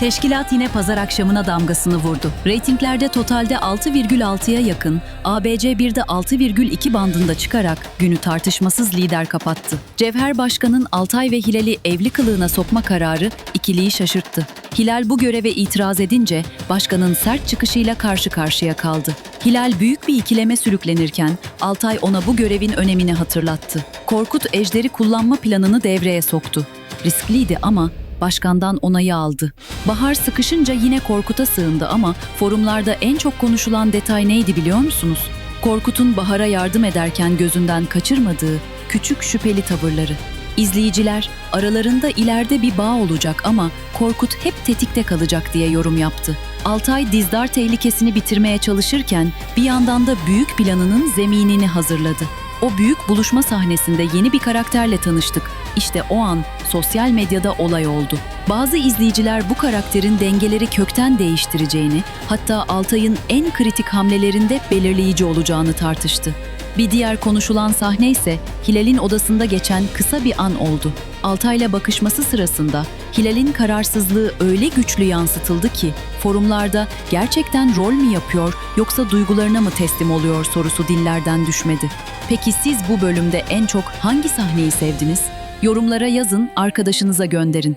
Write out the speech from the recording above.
Teşkilat yine pazar akşamına damgasını vurdu. Reytinglerde totalde 6,6'ya yakın, ABC 1'de 6,2 bandında çıkarak günü tartışmasız lider kapattı. Cevher Başkan'ın Altay ve Hilal'i evli kılığına sokma kararı ikiliyi şaşırttı. Hilal bu göreve itiraz edince başkanın sert çıkışıyla karşı karşıya kaldı. Hilal büyük bir ikileme sürüklenirken Altay ona bu görevin önemini hatırlattı. Korkut ejderi kullanma planını devreye soktu. Riskliydi ama başkandan onayı aldı. Bahar sıkışınca yine Korkut'a sığındı ama forumlarda en çok konuşulan detay neydi biliyor musunuz? Korkut'un Bahar'a yardım ederken gözünden kaçırmadığı küçük şüpheli tavırları. İzleyiciler aralarında ileride bir bağ olacak ama Korkut hep tetikte kalacak diye yorum yaptı. Altay dizdar tehlikesini bitirmeye çalışırken bir yandan da büyük planının zeminini hazırladı. O büyük buluşma sahnesinde yeni bir karakterle tanıştık. İşte o an sosyal medyada olay oldu. Bazı izleyiciler bu karakterin dengeleri kökten değiştireceğini, hatta Altay'ın en kritik hamlelerinde belirleyici olacağını tartıştı. Bir diğer konuşulan sahne ise Hilal'in odasında geçen kısa bir an oldu. Altay'la bakışması sırasında Hilal'in kararsızlığı öyle güçlü yansıtıldı ki forumlarda gerçekten rol mü yapıyor yoksa duygularına mı teslim oluyor sorusu dillerden düşmedi. Peki siz bu bölümde en çok hangi sahneyi sevdiniz? Yorumlara yazın, arkadaşınıza gönderin.